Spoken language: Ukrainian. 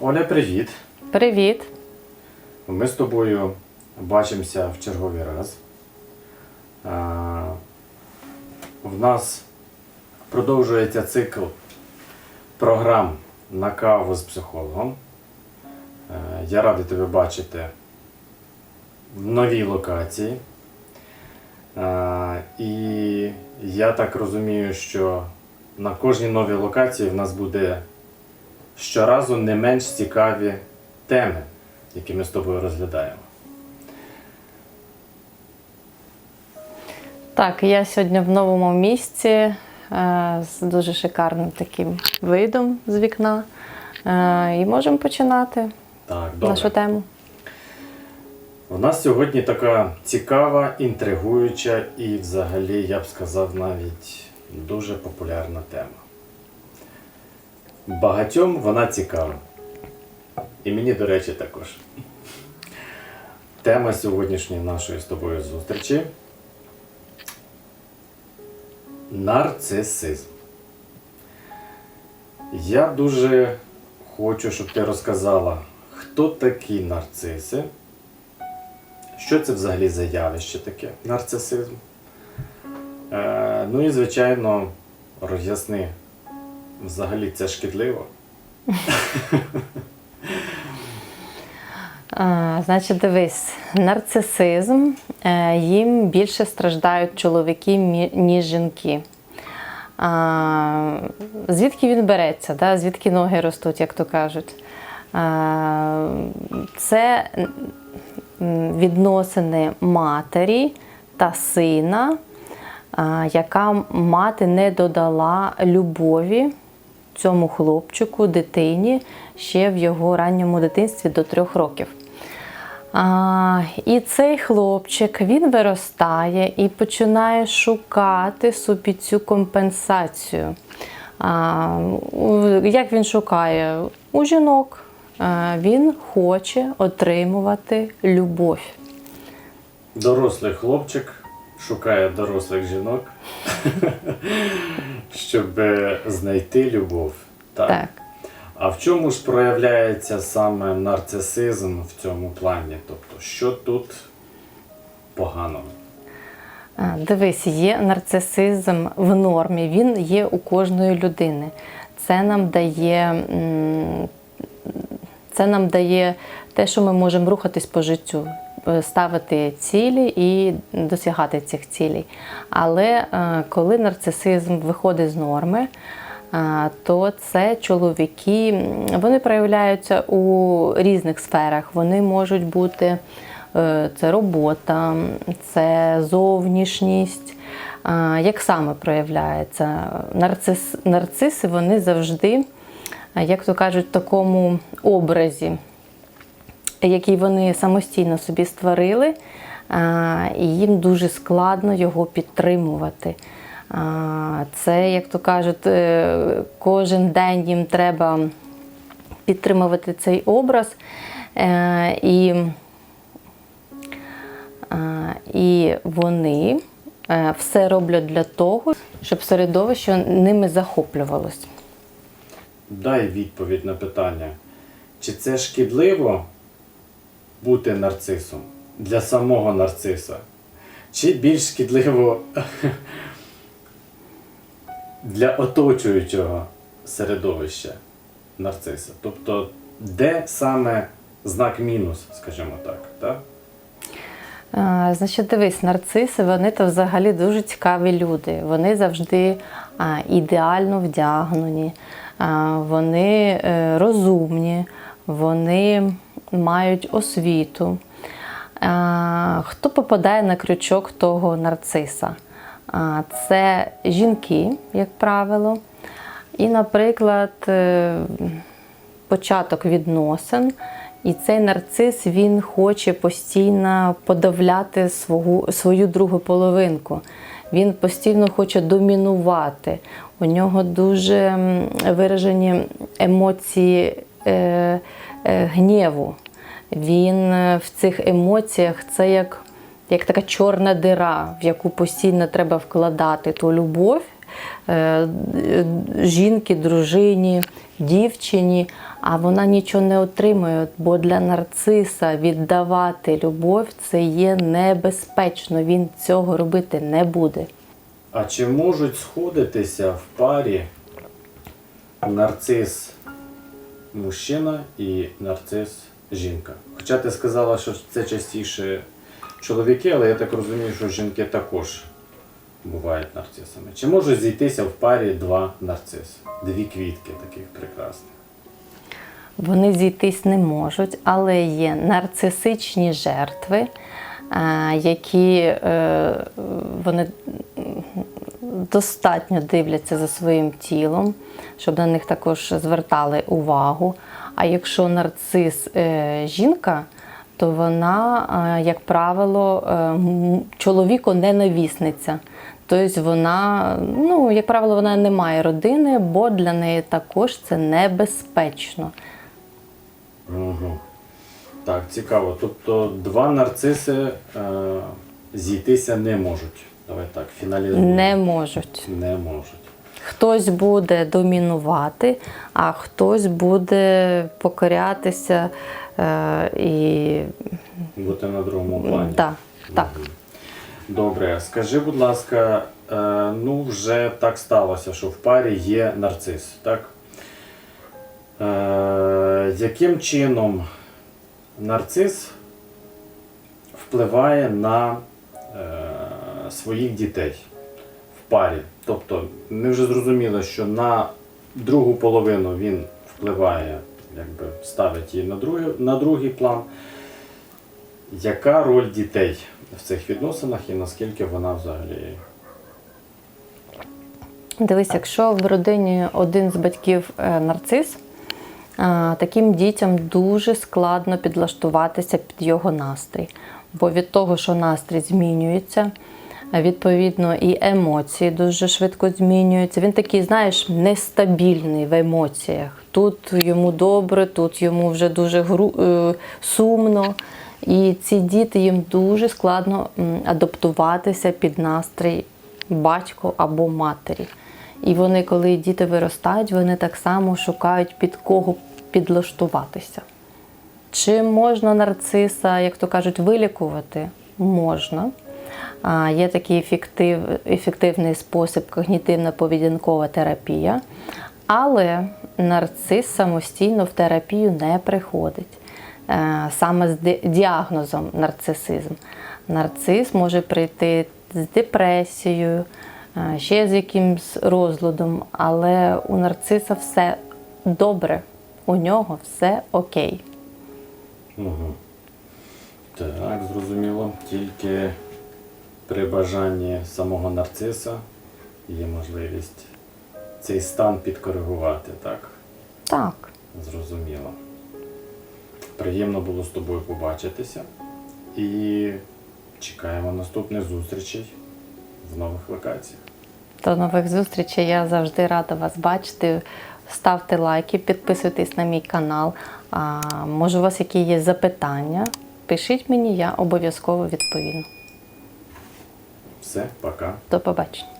Оля, привіт! Привіт! Ми з тобою бачимося в черговий раз. В нас продовжується цикл програм на каву з психологом. Я радий тебе бачити в новій локації. І я так розумію, що на кожній новій локації в нас буде щоразу не менш цікаві теми, які ми з тобою розглядаємо. Так, я сьогодні в новому місці е, з дуже шикарним таким видом з вікна. Е, і можемо починати Так, добре. нашу тему. У нас сьогодні така цікава, інтригуюча і, взагалі, я б сказав, навіть дуже популярна тема. Багатьом вона цікава. І мені, до речі, також. Тема сьогоднішньої нашої з тобою зустрічі нарцисизм. Я дуже хочу, щоб ти розказала, хто такі нарциси. Що це взагалі за явище таке? Нарцисизм. Е, ну і, звичайно, роз'ясни, взагалі це шкідливо. А, значить, дивись, нарцисизм, е, їм більше страждають чоловіки, ніж жінки. А, звідки він береться, да? звідки ноги ростуть, як то кажуть? А, це відносини матері та сина, яка мати не додала любові цьому хлопчику, дитині ще в його ранньому дитинстві до трьох років. А, і цей хлопчик він виростає і починає шукати собі цю компенсацію. А, як він шукає? У жінок. Він хоче отримувати любов. Дорослий хлопчик шукає дорослих жінок, щоб е, знайти любов. Так. Так. А в чому ж проявляється саме нарцисизм в цьому плані? Тобто, що тут поганого? Дивись, є нарцисизм в нормі, він є у кожної людини. Це нам дає, це нам дає те, що ми можемо рухатись по життю, ставити цілі і досягати цих цілей. Але е, коли нарцисизм виходить з норми, то це чоловіки, вони проявляються у різних сферах. Вони можуть бути е, це робота, це зовнішність. Як саме проявляється? Нарцис, нарциси вони завжди, як то кажуть, в такому образі, який вони самостійно собі створили, і їм дуже складно його підтримувати. Це, як то кажуть, е, кожен день їм треба підтримувати цей образ. Е, І, і вони е, все роблять для того, щоб середовище ними захоплювалось. Дай відповідь на питання, чи це шкідливо бути нарцисом для самого нарциса? Чи більш шкідливо для оточуючого середовища нарциса? Тобто, де саме знак мінус, скажімо так, так? А, Значить, дивись, нарциси, вони то взагалі дуже цікаві люди. Вони завжди а, ідеально вдягнені, а, вони е, розумні, вони мають освіту. Хто попадає на крючок того нарциса? Це жінки, як правило. І, наприклад, е, початок відносин. І цей нарцис він хоче постійно подавляти свою, свою другу половинку. Він постійно хоче домінувати. У нього дуже виражені емоції е, е, гніву. Він е, в цих емоціях це як, як така чорна дира, в яку постійно треба вкладати ту любов е, е, жінки, дружині, дівчині, а вона нічого не отримує. Бо для нарциса віддавати любов це є небезпечно. Він цього робити не буде. А чи можуть сходитися в парі нарцис мужчина і нарцис жінка? Хоча ти сказала, що це частіше чоловіки, але я так розумію, що жінки також бувають нарцисами. Чи можуть зійтися в парі два нарциси? Дві квітки таких прекрасних. Вони зійтись не можуть, але є нарцисичні жертви, е, які е, вони достатньо дивляться за своїм тілом, щоб на них також звертали увагу. А якщо нарцис е, жінка, то вона, е, як правило, е, чоловіку ненавісниця. Тобто вона, ну, як правило, вона не має родини, бо для неї також це небезпечно. Угу. Так, цікаво. Тобто два нарциси е, зійтися не можуть. Давай так, фіналізуємо. Не можуть. Не можуть. Хтось буде домінувати, а хтось буде покорятися е, і Бути на другому плані. да, так. Добре, скажи, будь ласка, е, ну вже так сталося, що в парі є нарцис, так? Е, яким чином нарцис впливає на своїх дітей в парі? Тобто, ми вже зрозуміли, що на другу половину він впливає, якби ставить її на другий, на другий план. Яка роль дітей в цих відносинах і наскільки вона взагалі? Дивись, якщо в родині один з батьків е, нарцис, е, таким дітям дуже складно підлаштуватися під його настрій. Бо від того, що настрій змінюється, відповідно, і емоції дуже швидко змінюються. Він такий, знаєш, нестабільний в емоціях. Тут йому добре, тут йому вже дуже гру- е, сумно. І ці діти їм дуже складно адаптуватися під настрій батька або матері. І вони, коли діти виростають, вони так само шукають під кого підлаштуватися. Чи можна нарциса, як то кажуть, вилікувати? Можна. Є такий ефектив, ефективний спосіб когнітивно-поведінкова терапія, але нарцис самостійно в терапію не приходить. Е, Саме з діагнозом нарцисизм. Нарцис може прийти з депресією, е, ще з якимсь розладом, але у нарциса все добре, у нього все окей. Угу. Так, зрозуміло. Тільки при бажанні самого нарциса є можливість цей стан підкоригувати, так? Так. Зрозуміло. Приємно було з тобою побачитися і чекаємо наступних зустрічей в нових локаціях. До нових зустрічей. Я завжди рада вас бачити. Ставте лайки, підписуйтесь на мій канал. А, може, у вас які є запитання? Пишіть мені, я обов'язково відповім. Все, пока. До побачення.